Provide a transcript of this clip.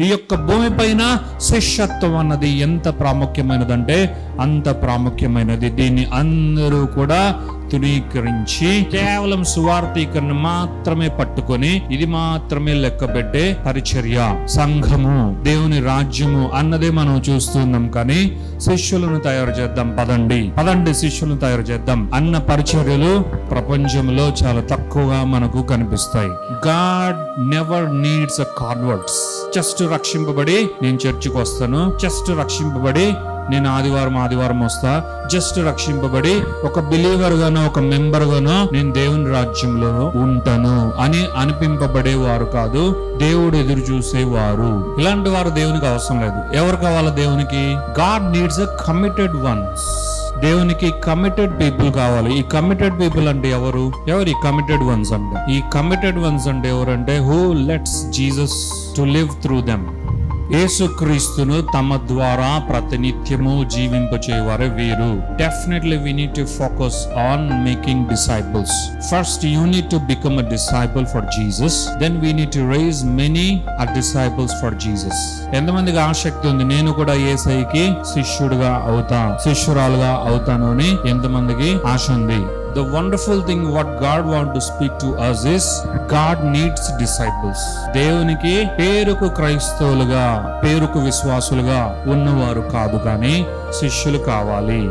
ఈ యొక్క భూమి పైన శిష్యత్వం అన్నది ఎంత ప్రాముఖ్యమైనదంటే అంత ప్రాముఖ్యమైనది. దీన్ని అందరూ కూడా తృణీకరించి కేవలం సువార్థీకరణ మాత్రమే పట్టుకొని ఇది మాత్రమే లెక్క పెట్టే పరిచర్య సంఘము దేవుని రాజ్యము అన్నదే మనం చూస్తున్నాం కానీ శిష్యులను తయారు చేద్దాం. పదండి. పదండి శిష్యులను తయారు చేద్దాం. అన్న పరిచర్యలు ప్రపంచంలో చాలా తక్కువగా మనకు కనిపిస్తాయి. God never needs a converts just రక్షింపబడి నేను చర్చికి వస్తాను. జస్ట్ రక్షింపబడి నేను ఆదివారం ఆదివారం వస్తా. జస్ట్ రక్షింపబడి ఒక బిలీవర్ గాను ఒక మెంబర్ గాను నేను దేవుని రాజ్యంలో ఉంటాను అని అనిపింపబడే వారు కాదు దేవుడు ఎదురు చూసేవారు. ఇలాంటి వారు దేవునికి అవసరం లేదు. ఎవరు కావాలా దేవునికి? God needs a committed ones దేవునికి కమిటెడ్ పీపుల్ కావాలి. ఈ కమిటెడ్ పీపుల్ అంటే ఎవరు? ఎవరు ఈ కమిటెడ్ వన్స్ అంటే? ఈ కమిటెడ్ వన్స్ అంటే ఎవరంటే who lets Jesus to live through them యేసుక్రీస్తును తమ ద్వారా ప్రతినిత్యము జీవింపచేవారే వీరు. Definitely we need to focus on making disciples first you need to become a disciple for Jesus then we need to raise many a disciples for Jesus ఎంతమందికి ఆసక్తి ఉంది? నేను కూడా ఏసైకి శిష్యుడిగా అవుతా శిష్యురాలుగా అవుతాను అని ఎంతమందికి ఆశ ఉంది? The wonderful thing what God want to speak to us is God needs disciples దేవునికి పేరుకు క్రైస్తవులుగా పేరుకు విశ్వాసులుగా ఉన్నవారు కాదు కానీ శిష్యులు కావాలి.